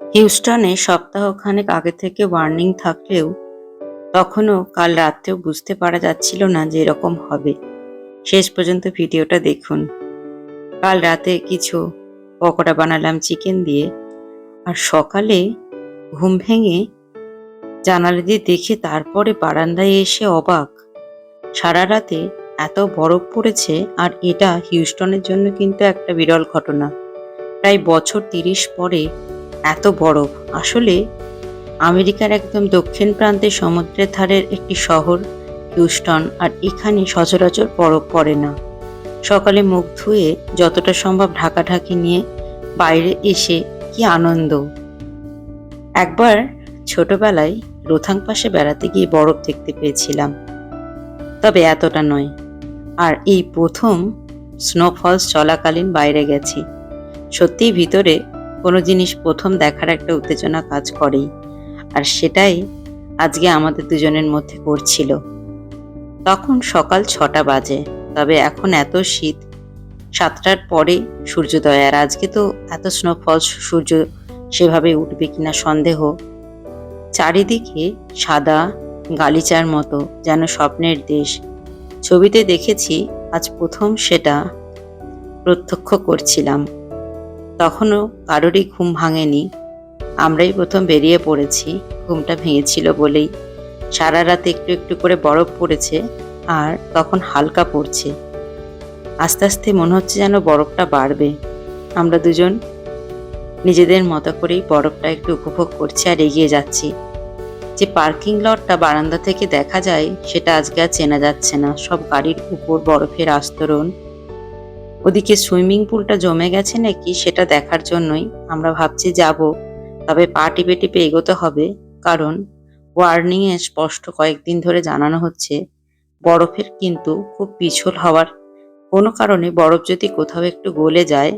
হিউস্টনে সপ্তাহখানেক আগে থেকে ওয়ার্নিং থাকলেও তখনও কাল রাত্রেও বুঝতে পারা যাচ্ছিল না যে এরকম হবে। শেষ পর্যন্ত ভিডিওটা দেখুন। কাল রাতে কিছু পকোড়া বানালাম চিকেন দিয়ে আর সকালে ঘুম ভেঙে জানালা দিয়ে দেখে তারপরে বারান্দায় এসে অবাক। সারা রাতে এত বরফ পড়েছে আর এটা হিউস্টনের জন্য কিন্তু একটা বিরল ঘটনা। প্রায় বছর তিরিশ পরে এত বরফ আসলে আমেরিকার একদম দক্ষিণ প্রান্তে সমুদ্রের ধারের একটি শহর, হিউস্টন, আর এখানে সচরাচর বরফ পড়ে না। সকালে মুখ ধুয়ে যতটা সম্ভব ঢাকাঢাকি নিয়ে বাইরে এসে কি আনন্দ। একবার ছোটবেলায় রোথাং পাশে বেড়াতে গিয়ে বরফ দেখতে পেয়েছিলাম। তবে এতটা নয়। আর এই প্রথম স্নোফলস চলাকালীন বাইরে গেছি। সত্যিই ভিতরে কোনো জিনিস প্রথম দেখার একটা উত্তেজনা কাজ করেই। আর সেটাই আজকে আমাদের দুজনের মধ্যে করছিল তখন সকাল ছটা বাজে, তবে এখন এত শীত, সাতটার পরে সূর্যোদয়। আর আজকে তো এত স্নোফল সূর্য সেভাবে উঠবে কিনা সন্দেহ। চারিদিকে সাদা গালিচার মতো যেন স্বপ্নের দেশ। ছবিতে দেখেছি আজ প্রথম সেটা প্রত্যক্ষ করছিলাম। তখনও কারোরই ঘুম ভাঙেনি। আমরাই প্রথম বেরিয়ে পড়েছি, ঘুমটা ভেঙেছিল বলেই। সারা রাতে একটু একটু করে বরফ পড়েছে আর তখন হালকা পড়ছে। আস্তে আস্তে মনে হচ্ছে যেন বরফটা বাড়বে। আমরা দুজন নিজেদের মতো করেই বরফটা একটু উপভোগ করছি আর এগিয়ে যাচ্ছি। যে পার্কিং লটটা বারান্দা থেকে দেখা যায়, সেটা আজকে আর চেনা যাচ্ছে না। সব গাড়ির উপর বরফের আস্তরণ ওদিকে সুইমিং পুলটা জমে গেছে নাকি সেটা দেখার জন্যই আমরা ভাবছি যাব, তবে পা টিপে টিপে এগোতে হবে, কারণ ওয়ার্নিং এ স্পষ্ট কয়েকদিন ধরে জানানো হচ্ছে বরফের কিন্তু খুব পিছল হওয়ার। কোনো কারণে বরফ যদি কোথাও একটু গলে যায়,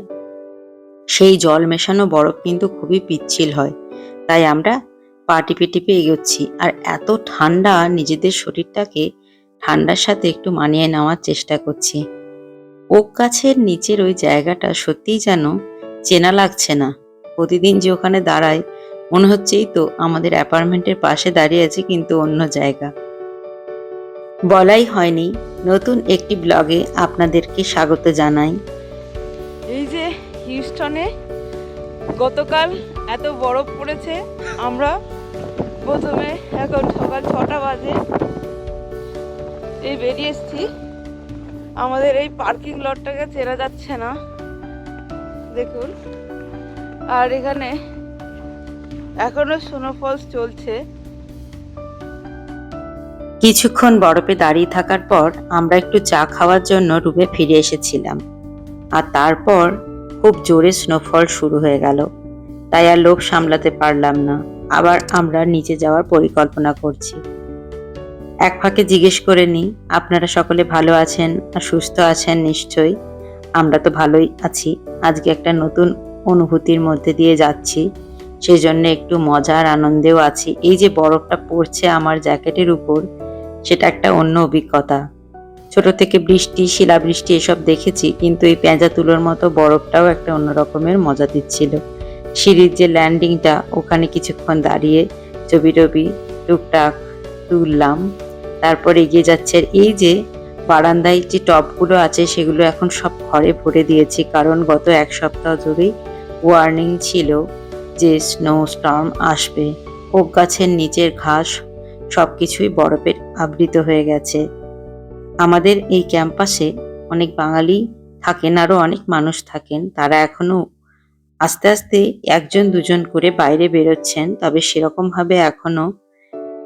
সেই জল মেশানো বরফ কিন্তু খুবই পিচ্ছিল হয়। তাই আমরা পা টিপে টিপে এগোচ্ছি, আর এত ঠান্ডা নিজেদের শরীরটাকে ঠান্ডার সাথে একটু মানিয়ে নেওয়ার চেষ্টা করছি। ওক গাছের নিচের ওই জায়গাটা সত্যিই যেন চেনা লাগছে না। প্রতিদিন যে ওখানে দাঁড়ায় মনে হচ্ছেই তো আমাদের অ্যাপার্টমেন্টের পাশে দাঁড়িয়ে আছে কিন্তু অন্য জায়গা। বলাই হয়নি, নতুন একটি ব্লগে আপনাদেরকে স্বাগত জানাই। এই যে হিউস্টনে গতকাল এত বরফ পড়েছে, আমরা প্রথমে এখন সকাল ছটা বাজে, এই বেরিয়ে এসছি। আমাদের এই পার্কিং লটটাকে চেনা যাচ্ছে না। দেখুন। আর এখানে এখনও স্নোফলস চলছে। কিছুক্ষণ বরফে দাঁড়িয়ে থাকার পর আমরা একটু চা খাওয়ার জন্য রুমে ফিরে এসেছিলাম। আর তারপর খুব জোরে স্নোফল শুরু হয়ে গেল। তাই আর লোভ সামলাতে পারলাম না। আবার আমরা নিচে যাওয়ার পরিকল্পনা করছি। এক ফাঁকে জিজ্ঞেস করে নিই, আপনারা সকলে ভালো আছেন আর সুস্থ আছেন নিশ্চয়ই? আমরা তো ভালোই আছি, আজকে একটা নতুন অনুভূতির মধ্যে দিয়ে যাচ্ছি। সেই জন্য একটু মজার আনন্দেও আছি। এই যে বরফটা পড়ছে আমার জ্যাকেটের উপর, সেটা একটা অন্য অভিজ্ঞতা। ছোট থেকে বৃষ্টি, শিলাবৃষ্টি এসব দেখেছি, কিন্তু এই পেঁজা তুলোর মতো বরফটাও একটা অন্য রকমের মজা দিচ্ছিল। সিঁড়ির যে ল্যান্ডিংটা ওখানে কিছুক্ষণ দাঁড়িয়ে ছবি টবি টুকটাক তুললাম। তারপর এগিয়ে যাচ্ছে। এই যে বারান্দায় যে টবগুলো আছে, সেগুলো এখন সব ঘরে ভরে দিয়েছি। কারণ গত এক সপ্তাহ ধরেই ওয়ার্নিং ছিল যে স্নো স্টর্ম আসবে। ওক গাছের নিচের ঘাস সব কিছুই বরফের আবৃত হয়ে গেছে। আমাদের এই ক্যাম্পাসে অনেক বাঙালি থাকেন আরও অনেক মানুষ থাকেন। তারা এখনও আস্তে আস্তে একজন দুজন করে বাইরে বেরোচ্ছেন। তবে সেরকম ভাবে এখনও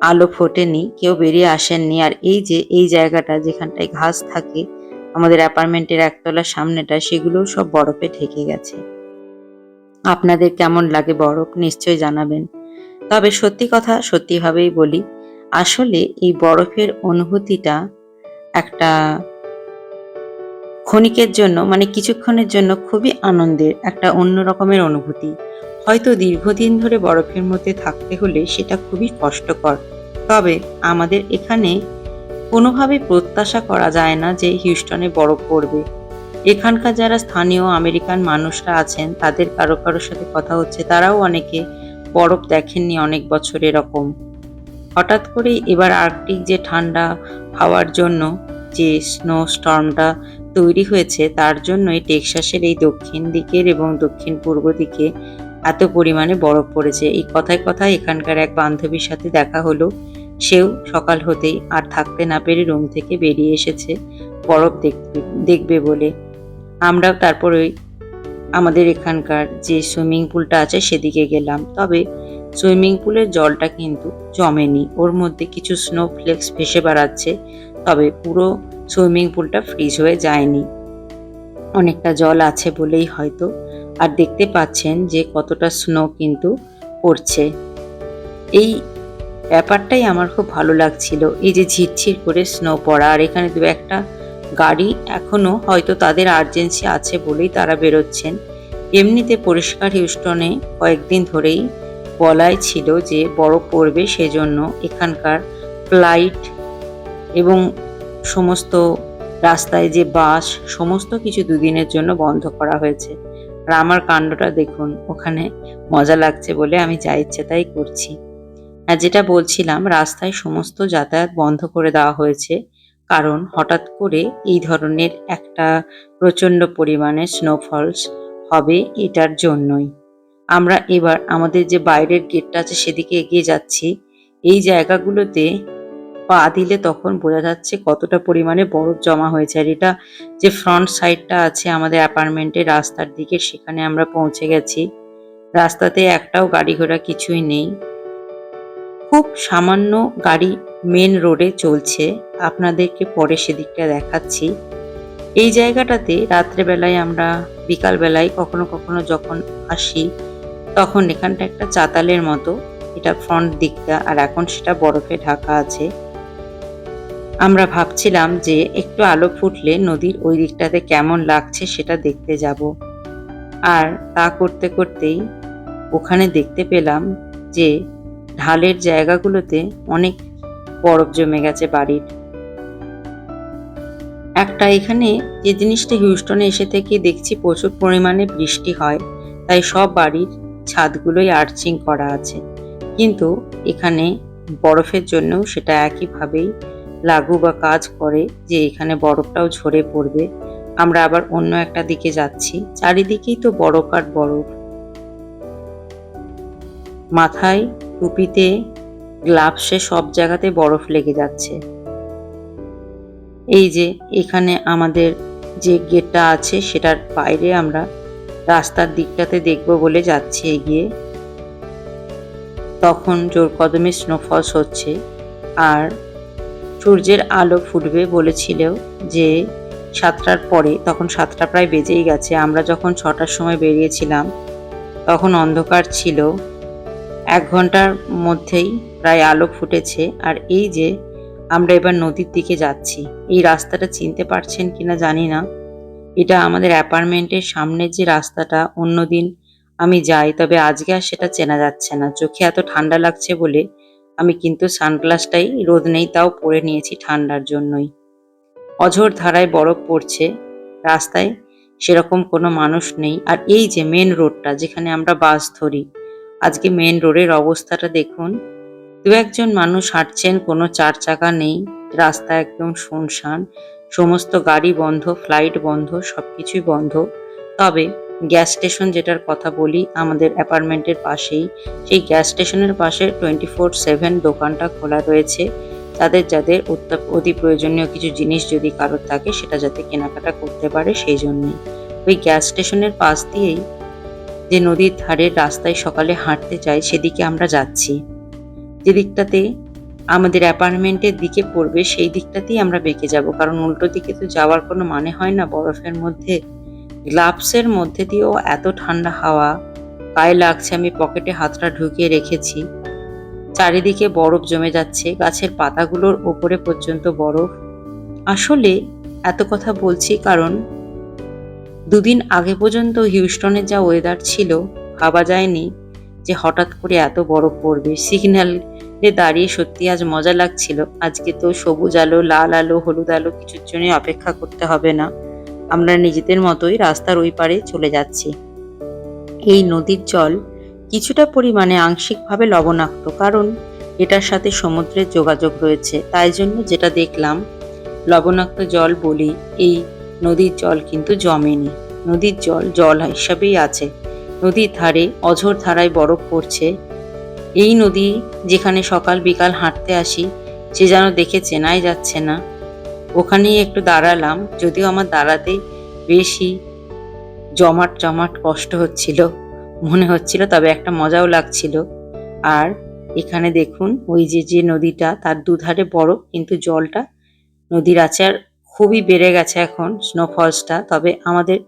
আলো ফোটেনি, কেউ বেরিয়ে আসেননি। আর এই যে, এই জায়গাটা যেখানটায় ঘাস থাকে, আমাদের অ্যাপার্টমেন্টের একতলার সামনেটা, সেগুলো সব বরফে ঢেকে গেছে। আপনাদের কেমন লাগে বরফ? নিশ্চয়ই জানাবেন। তবে সত্যি কথা সত্যিভাবেই বলি, আসলে এই বরফের অনুভূতিটা একটা ক্ষণিকের জন্য মানে কিছুক্ষণের জন্য খুবই আনন্দের, একটা অন্য রকমের অনুভূতি। হয়তো দীর্ঘদিন ধরে বরফের মধ্যে থাকতে হলে সেটা খুবই কষ্টকর। তবে আমাদের এখানে কোনোভাবে প্রত্যাশা করা যায় না যে হিউস্টনে বরফ পড়বে। এখানকার যারা স্থানীয় আমেরিকান মানুষরা আছেন, তাদের কারও কারোর সাথে কথা হচ্ছে, তারাও অনেকে বরফ দেখেননি অনেক বছর এরকম। হঠাৎ করে এবার আর্কটিক যে ঠান্ডা হাওয়ার জন্য যে স্নো স্টর্মটা তৈরি হয়েছে, তার জন্যই টেক্সাসের এই দক্ষিণ দিকের এবং দক্ষিণ পূর্ব দিকে এত পরিমাণে বরফ পড়েছে। এই কথায় কথায় এখানকার এক বান্ধবীর সাথে দেখা হলো। সেও সকাল হতেই আর থাকতে না পেরে রুম থেকে বেরিয়ে এসেছে, বরফ দেখবে দেখবে বলে। আমরাও তারপর ওই আমাদের এখানকার যে সুইমিং পুলটা আছে সেদিকে গেলাম। তবে সুইমিং পুলের জলটা কিন্তু জমেনি। ওর মধ্যে কিছু স্নো ফ্লেক্স ভেসে বেড়াচ্ছে, তবে পুরো সুইমিং পুলটা ফ্রিজ হয়ে যায়নি। অনেকটা জল আছে বলেই হয়তো। আর দেখতে পাচ্ছেন যে কতটা স্নো কিন্তু পড়ছে। এই ব্যাপারটাই আমার খুব ভালো লাগছিল। এই যে ঝিরঝির করে স্নো পড়া, আর এখানে দু একটা গাড়ি এখনও হয়তো তাদের আর্জেন্সি আছে বলেই তারা বেরোচ্ছেন। এমনিতে পরিষ্কার হিউস্টনে কয়েকদিন ধরেই বলাই ছিল যে বরফ পড়বে সেজন্য এখানকার ফ্লাইট এবং সমস্ত রাস্তায় যে বাস, সমস্ত কিছু দুদিনের জন্য বন্ধ করা হয়েছে। আর আমার কাণ্ডটা দেখুন, ওখানে মজা লাগছে বলে আমি যা ইচ্ছে তাই করছি। আর যেটা বলছিলাম, রাস্তায় সমস্ত যাতায়াত বন্ধ করে দেওয়া হয়েছে। কারণ হঠাৎ করে এই ধরনের একটা প্রচণ্ড পরিমাণে স্নোফলস হবে এটার জন্যই। আমরা এবার আমাদের যে বাইরের গেটটা আছে সেদিকে এগিয়ে যাচ্ছি। এই জায়গাগুলোতে পা দিলে তখন বোঝা যাচ্ছে কতটা পরিমাণে বরফ জমা হয়েছে। আর এটা যে ফ্রন্ট সাইডটা আছে আমাদের অ্যাপার্টমেন্টের রাস্তার দিকে সেখানে আমরা পৌঁছে গেছি। রাস্তাতে একটাও গাড়ি ঘোড়া কিছুই নেই। খুব সামান্য গাড়ি মেন রোডে চলছে। আপনাদেরকে পরে সেদিকটা দেখাচ্ছি। এই জায়গাটাতে রাত্রেবেলায় আমরা বিকালবেলায় কখনো কখনো যখন আসি, তখন এখানটা একটা চাতালের মতো। এটা ফ্রন্ট দিকটা আর এখন সেটা বরফে ঢাকা আছে। আমরা ভাবছিলাম যে একটু আলো ফুটলে নদীর ওই দিকটাতে কেমন লাগছে সেটা দেখতে যাব। আর তা করতে করতেই ওখানে দেখতে পেলাম যে ঢালের জায়গাগুলোতে অনেক বরফ জমে গেছে বাড়ির। একটা এখানে যে জিনিসটা হিউস্টনে এসে থেকে দেখছি প্রচুর পরিমাণে বৃষ্টি হয়, তাই সব বাড়ির ছাদগুলোই আর্চিং করা আছে। কিন্তু এখানে বরফের জন্যও সেটা একইভাবেই লাগু বা কাজ করে যে এখানে বরফটাও ঝরে পড়বে। আমরা আবার অন্য একটা দিকে যাচ্ছি, চারিদিকেই তো বরফ আর বরফ। মাথায় টুপিতে গ্লাভসে সব জায়গাতে বরফ লেগে যাচ্ছে। এই যে, এখানে আমাদের যে গেটটা আছে, সেটার বাইরে আমরা রাস্তার দিকটাতে দেখব বলে যাচ্ছি এগিয়ে। তখন জোর কদমে স্নোফলস হচ্ছে আর সূর্যের আলো ফুটবে বলেছিল যে সাতটার পরে, তখন সাতটা প্রায় বেজেই গেছে। আমরা যখন ছটার সময় বেরিয়েছিলাম, তখন অন্ধকার ছিল। এক ঘণ্টার মধ্যেই প্রায় আলো ফুটেছে। আর এই যে আমরা এবার নদীর দিকে যাচ্ছি, এই রাস্তাটা চিনতে পারছেন কিনা জানি না। এটা আমাদের অ্যাপার্টমেন্টের সামনের যে রাস্তাটা, অন্যদিন আমি যাই, তবে আজকে আর সেটা চেনা যাচ্ছে না। চোখে এত ঠান্ডা লাগছে বলে আমি কিন্তু সানগ্লাসটাই রোদ নেই, তাও পরে নিয়েছি ঠান্ডার জন্যই। অঝোর ধারায় বরফ পড়ছে, রাস্তায় সেরকম কোনো মানুষ নেই। আর এই যে মেন রোডটা যেখানে আমরা বাস ধরি আজকে মেন রোডের অবস্থাটা দেখুন। দু একজন মানুষ হাঁটছেন, কোনো চার চাকা নেই, রাস্তা একদম শুনশান। সমস্ত গাড়ি বন্ধ ফ্লাইট বন্ধ, সবকিছুই বন্ধ। তবে গ্যাস স্টেশন যেটার কথা বলি, আমাদের অ্যাপার্টমেন্টের পাশেই। সেই গ্যাস স্টেশনের পাশে টোয়েন্টি ফোর সেভেন দোকানটা খোলা রয়েছে। যাদের যাদের অতি প্রয়োজনীয় কিছু জিনিস যদি কারোর থাকে, সেটা যাতে কেনাকাটা করতে পারে, সেই জন্যই ওই গ্যাস স্টেশনের পাশ দিয়েই যে নদীর ধারের রাস্তায় সকালে হাঁটতে চাই সেদিকে আমরা যাচ্ছি। যে দিকটাতে আমাদের অ্যাপার্টমেন্টের দিকে পড়বে, সেই দিকটাতেই আমরা বেঁকে যাব। কারণ উল্টো দিকে তো যাওয়ার কোনো মানে হয় না বরফের মধ্যে। গ্লাভসের মধ্যে দিয়েও এত ঠান্ডা হাওয়া, গায়ে লাগছে, আমি পকেটে হাতটা ঢুকিয়ে রেখেছি। চারিদিকে বরফ জমে যাচ্ছে, গাছের পাতাগুলোর ওপরে পর্যন্ত বরফ। আসলে এত কথা বলছি কারণ দুদিন আগে পর্যন্ত হিউস্টনের যা ওয়েদার ছিল, ভাবা যায়নি যে হঠাৎ করে এত বরফ পড়বে। সিগন্যালে দাঁড়িয়ে সত্যি আজ মজা লাগছিল। আজকে তো সবুজ আলো, লাল আলো, হলুদ আলো কিছুর জন্য অপেক্ষা করতে হবে না। আমরা নিজেদের মতোই রাস্তার ওই পারে চলে যাচ্ছি। এই নদীর জল কিছুটা পরিমাণে আংশিকভাবে লবণাক্ত, কারণ এটার সাথে সমুদ্রের যোগাযোগ রয়েছে। তাই জন্য যেটা দেখলাম, লবণাক্ত জল বলি, এই নদীর জল কিন্তু জমেনি। নদীর জল জল হিসাবেই আছে। নদীর ধারে অঝোর ধারায় বরফ পড়ছে। এই নদী যেখানে সকাল বিকাল হাঁটতে আসি, সে যেন দেখে চেনাই যাচ্ছে না। ওখানেই একটু দাঁড়ালাম, যদিও আমার দাঁড়াতে বেশি জমাট জমাট কষ্ট হচ্ছিল, মনে হচ্ছিল তবে একটা মজাও লাগছিল। আর এখানে দেখুন, ওই যে যে নদীটা, তার দুধারে বরফ, কিন্তু জলটা নদীর আছে আর খুবই বেড়ে গেছে এখন স্নোফলসটা তবে আমাদের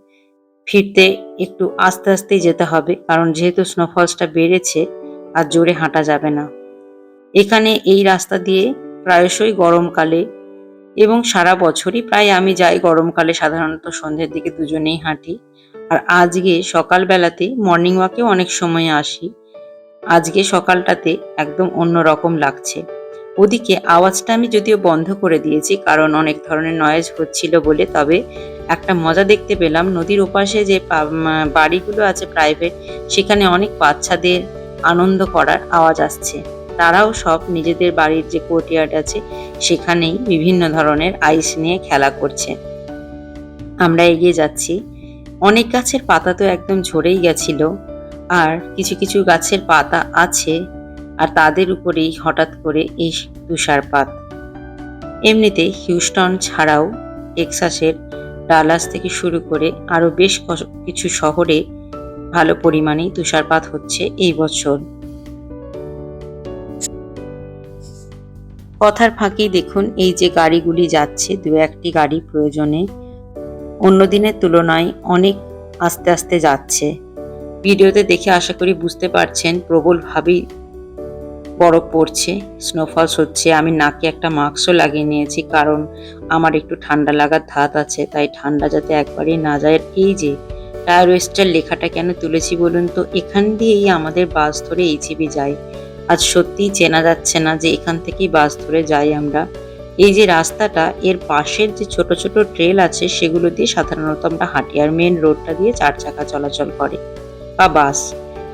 ফিরতে একটু আস্তে আস্তেই যেতে হবে, কারণ যেহেতু স্নোফলসটা বেড়েছে আর জোরে হাঁটা যাবে না। এখানে এই রাস্তা দিয়ে প্রায়শই গরমকালে এবং সারা বছরই প্রায় আমি যাই গরমকালে, সাধারণত সন্ধ্যের দিকে দুজনেই হাঁটি। আর আজকে সকালবেলাতে মর্নিং ওয়াকেও অনেক সময় আসি। আজকে সকালটাতে একদম অন্য রকম লাগছে। ওদিকে আওয়াজটা আমি যদিও বন্ধ করে দিয়েছি, কারণ অনেক ধরনের নয়েজ হচ্ছিল বলে, তবে একটা মজা দেখতে পেলাম। নদীর ওপাশে যে বাড়িগুলো আছে প্রাইভেট সেখানে অনেক বাচ্চাদের আনন্দ করার আওয়াজ আসছে। তারাও সব নিজেদের বাড়ির যে কোর্টইয়ার্ড আছে, সেখানেই বিভিন্ন ধরনের আইস নিয়ে খেলা করছে। আমরা এগিয়ে যাচ্ছি। অনেক গাছের পাতা তো একদম ঝরেই গেছিল, আর কিছু কিছু গাছের পাতা আছে আর তাদের উপরেই হঠাৎ করে এই তুষারপাত। এমনিতে হিউস্টন ছাড়াও টেক্সাসের ডালাস থেকে শুরু করে আরও বেশ কিছু শহরে ভালো পরিমাণেই তুষারপাত হচ্ছে এই বছর। কথার ফাঁকেই দেখুন এই যে গাড়িগুলি যাচ্ছে, দু একটি গাড়ি প্রয়োজনে। অন্য দিনের তুলনায় অনেক আস্তে আস্তে যাচ্ছে। ভিডিওতে দেখে আশা করি বুঝতে পারছেন প্রবলভাবেই বরফ পড়ছে স্নোফলস হচ্ছে, আমি নাকে একটা মাস্কও লাগিয়ে নিয়েছি কারণ আমার একটু ঠান্ডা লাগার ধাত আছে, তাই ঠান্ডা যাতে একবারেই না যায়। এই যে, টায়ার ওয়েস্টার লেখাটা কেন তুলেছি বলুন তো? এখান দিয়েই আমাদের বাস ধরে এইচিবি যায় আজ সত্যিই চেনা যাচ্ছে না যে এখান থেকেই বাস ধরে যাই আমরা। এই যে রাস্তাটা, এর পাশের যে ছোট ছোট ট্রেল আছে, সেগুলো দিয়ে সাধারণত আমরা হাঁটি আর মেন রোডটা দিয়ে চার চাকা চলাচল করে। বা বাস।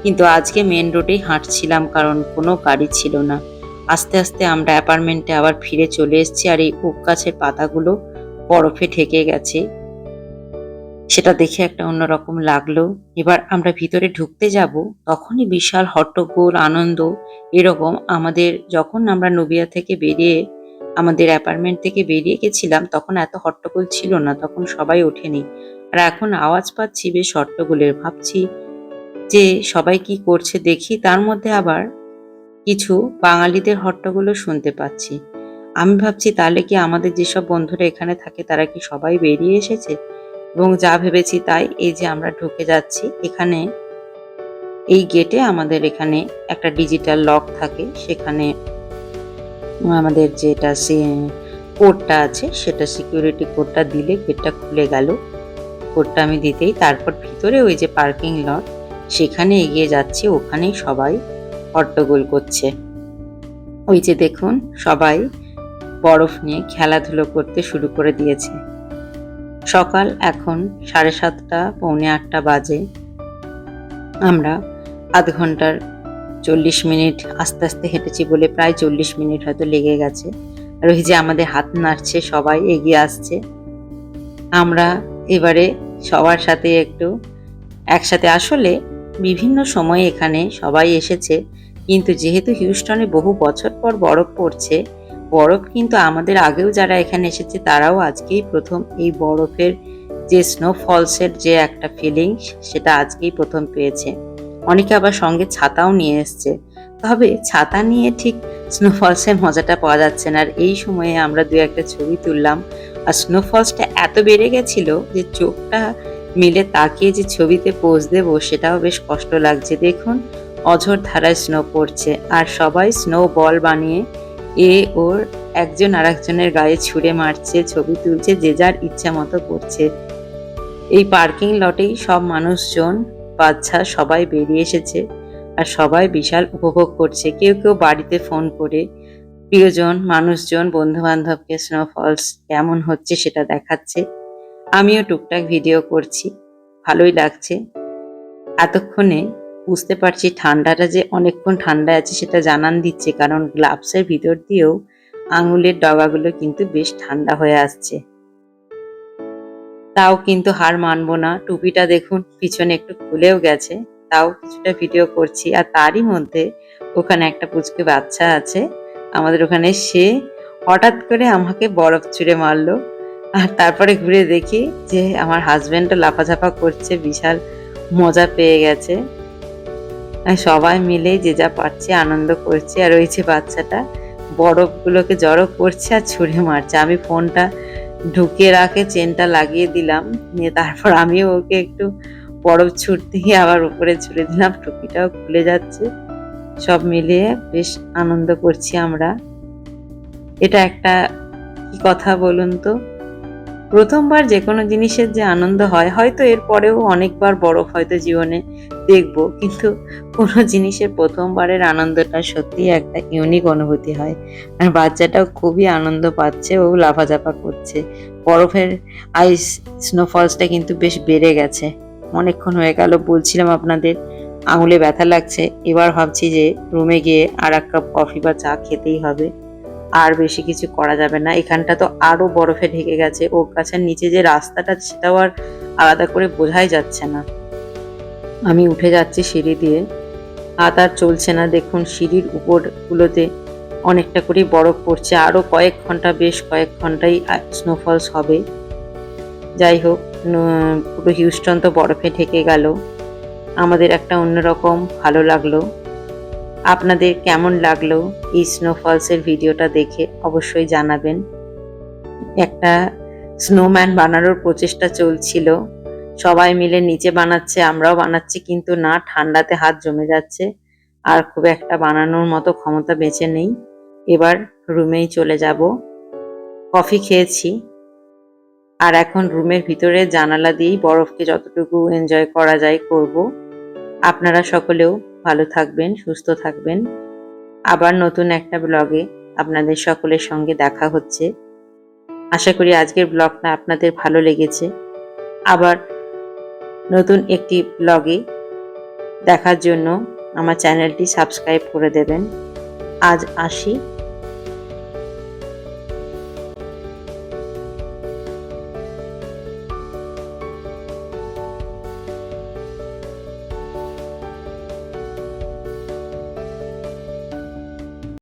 কিন্তু আজকে মেন রোডেই হাঁটছিলাম কারণ কোনো গাড়ি ছিল না। আস্তে আস্তে আমরা অ্যাপার্টমেন্টে আবার ফিরে চলে এসেছি আর এই ওক গাছের পাতাগুলো বরফে ঢেকে গেছে। সেটা দেখে একটা অন্যরকম লাগল। এবার আমরা ভিতরে ঢুকতে যাব, তখনই বিশাল হট্টগোল, আনন্দ এরকম আমাদের যখন আমরা নবিয়া থেকে বেরিয়ে, আমাদের অ্যাপার্টমেন্ট থেকে বেরিয়ে গেছিলাম, তখন এত হট্টগোল ছিল না, তখন সবাই ওঠেনি। আর এখন আওয়াজ পাচ্ছি বেশ হট্টগোলের, ভাবছি যে সবাই কি করছে দেখি, তার মধ্যে আবার কিছু বাঙালিদের হট্টগোলও শুনতে পাচ্ছি। আমি ভাবছি, তাহলে কি আমাদের যেসব বন্ধুরা এখানে থাকে, তারা কি সবাই বেরিয়ে এসেছে? এবং যা ভেবেছি তাই, এই যে আমরা ঢুকে যাচ্ছি, এখানে এই গেটে আমাদের এখানে একটা ডিজিটাল লক থাকে, সেখানে আমাদের যেটা সে কোডটা আছে, সেটা সিকিউরিটি কোডটা দিলে গেটটা খুলে গেল। কোডটা আমি দিতেই, তারপর ভিতরে ওই যে পার্কিং লট সেখানে এগিয়ে যাচ্ছি, ওখানেই সবাই হট্টগোল করছে। ওই যে দেখুন, সবাই বরফ নিয়ে খেলাধুলো করতে শুরু করে দিয়েছে। সকাল এখন সাড়ে সাতটা, পৌনে আটটা বাজে। আমরা আধ ঘণ্টার চল্লিশ মিনিট আস্তে আস্তে হেঁটেছি বলে প্রায় চল্লিশ মিনিট হয়তো লেগে গেছে। আর ওই যে আমাদের হাত নাড়ছে, সবাই এগিয়ে আসছে। আমরা এবারে সবার সাথে একটু একসাথে আসলে বিভিন্ন সময়ে এখানে সবাই এসেছে। কিন্তু যেহেতু হিউস্টনে বহু বছর পর বরফ পড়ছে, বরফ কিন্তু আমাদের আগেও যারা এখানে এসেছে, তারাও আজকেই প্রথম এই বরফের যে স্নো ফলসের যে একটা ফিলিংস সেটা আজকেই প্রথম পেয়েছে। অনেকে আবার সঙ্গে ছাতাও নিয়ে এসছে। তবে ছাতা নিয়ে ঠিক স্নোফলসের মজাটা পাওয়া যাচ্ছে না। আর এই সময়ে আমরা দু একটা ছবি তুললাম। আর স্নোফলসটা এত বেড়ে গেছিল যে চোখটা মিলে তাকিয়ে যে ছবিতে পোজ দেবো, সেটাও বেশ কষ্ট লাগছে, দেখুন। অঝোর ধারায় স্নো পড়ছে, আর সবাই স্নো বল বানিয়ে এ ওর একজন আরেকজনের গায়ে ছুঁড়ে মারছে, ছবি তুলছে, যে যার ইচ্ছা মতো করছে। এই পার্কিং লটেই সব মানুষজন, বাচ্চা, সবাই বেরিয়ে এসেছে, আর সবাই বিশাল উপভোগ করছে। কেউ কেউ বাড়িতে ফোন করে, প্রিয়জন, মানুষজন বন্ধু বান্ধবকে স্নোফলস কেমন হচ্ছে সেটা দেখাচ্ছে। আমিও টুকটাক ভিডিও করছি। ভালোই লাগছে। এতক্ষণে বুঝতে পারছি ঠান্ডাটা যে অনেকক্ষণ ঠান্ডা আছে সেটা জানান দিচ্ছে, কারণ গ্লাভসের ভিতর দিয়েও আঙুলের ডগাগুলো কিন্তু বেশ ঠান্ডা হয়ে আসছে। তাও কিন্তু হার মানবো না। টুপিটা দেখুন, পিছনে একটু খুলেও গেছে। তাও কিছুটা ভিডিও করছি। আর তারই মধ্যে ওখানে একটা পুচকে বাচ্চা আছে। আমাদের ওখানে সে হঠাৎ করে আমাকে বরফ ছুঁড়ে মারলো। আর তারপরে ঘুরে দেখি যে আমার হাজবেন্ডও লাফাঝাফা করছে, বিশাল মজা পেয়ে গেছে। সবাই মিলে যে যা পারছে, আনন্দ করছে। আর ওই যে বাচ্চাটা বরফগুলোকে জড়ো করছে আর ছুঁড়ে মারছে। আমি ফোনটা ঢুকে রাখে, চেনটা লাগিয়ে দিলাম। নিয়ে তারপর আমিও ওকে একটু বরফ ছুটতে গিয়ে আবার উপরে ছুড়ে দিলাম। টুপিটাও খুলে যাচ্ছে। সব মিলিয়ে বেশ আনন্দ করছি আমরা। এটা একটা কি কথা বলুন তো? প্রথমবার যে কোনো জিনিসের যে আনন্দ হয়, হয়তো এর পরেও অনেকবার বরফ হয়তো জীবনে দেখব, কিন্তু কোনো জিনিসের প্রথমবারের আনন্দটা সত্যি একটা ইউনিক অনুভূতি হয়। আর বাচ্চাটাও খুবই আনন্দ পাচ্ছে, ও লাফাঝাফা করছে। বরফের আইস স্নোফলসটা কিন্তু বেশ বেড়ে গেছে। অনেকক্ষণ হয়ে গেল, বলছিলাম আপনাদের, আঙুলে ব্যথা লাগছে। এবার ভাবছি যে রুমে গিয়ে আর এক কাপ কফি বা চা খেতেই হবে। আর বেশি কিছু করা যাবে না। এখানটা তো আরও বরফে ঢেকে গেছে। ওর গাছের নিচে যে রাস্তাটা, সেটাও আর আলাদা করে বোঝাই যাচ্ছে না। আমি উঠে যাচ্ছি সিঁড়ি দিয়ে। হাত আর চলছে না। দেখুন, সিঁড়ির উপরগুলোতে অনেকটা করে বরফ পড়ছে। আরও কয়েক ঘণ্টা, বেশ কয়েক ঘন্টাই স্নোফলস হবে। যাই হোক পুরো হিউস্টন তো বরফে ঢেকে গেল। আমাদের একটা অন্যরকম ভালো লাগল। আপনাদের কেমন লাগল এই স্নোফলসের ভিডিওটা দেখে অবশ্যই জানাবেন। একটা স্নোম্যান বানানোর প্রচেষ্টা চলছিল। সবাই মিলে নিচে বানাচ্ছে, আমরাও বানাচ্ছি, কিন্তু না, ঠান্ডাতে হাত জমে যাচ্ছে। আর খুব একটা বানানোর মতো ক্ষমতা বেঁচে নেই। এবার রুমেই চলে যাব। কফি খেয়েছি। আর এখন রুমের ভিতরে জানালা দিয়েই বরফকে যতটুকু এনজয় করা যায় করব। আপনারা সকলেও ভালো থাকবেন, সুস্থ থাকবেন। আবার নতুন একটা ব্লগে আপনাদের সকলের সঙ্গে দেখা হচ্ছে। আশা করি আজকের ব্লগটা আপনাদের ভালো লেগেছে। আবার নতুন একটি ব্লগে দেখার জন্য আমার চ্যানেলটি সাবস্ক্রাইব করে দেবেন। আজ আসি।